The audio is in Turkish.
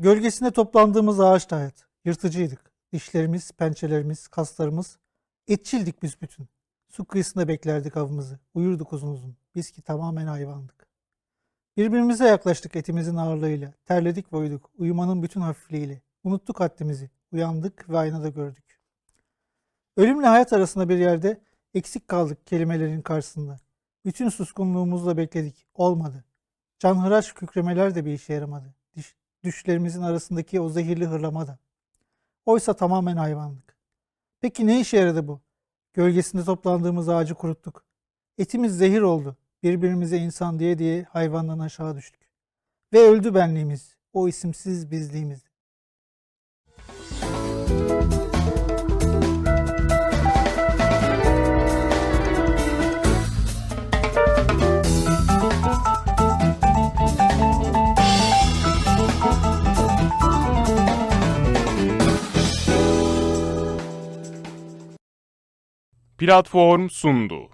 Gölgesinde toplandığımız ağaçta hayat. Yırtıcıydık. Dişlerimiz, pençelerimiz, kaslarımız. Etçildik büsbütün. Su kıyısında beklerdik avımızı. Uyurduk uzun uzun. Biz ki tamamen hayvandık. Birbirimize yaklaştık etimizin ağırlığıyla. Terledik ve uyuduk. Uyumanın bütün hafifliğiyle. Unuttuk haddimizi. Uyandık ve aynada gördük. Ölümle hayat arasında bir yerde eksik kaldık kelimelerin karşısında. Bütün suskunluğumuzla bekledik. Olmadı. Canhıraş kükremeler de bir işe yaramadı. Düşlerimizin arasındaki o zehirli hırlama da. Oysa tamamen hayvandık. Peki ne işe yaradı bu? Gölgesinde toplandığımız ağacı kuruttuk. Etimiz zehir oldu. Birbirimize insan diye diye hayvandan aşağı düştük. Ve öldü benliğimiz. O isimsiz bizliğimiz. Platform sundu.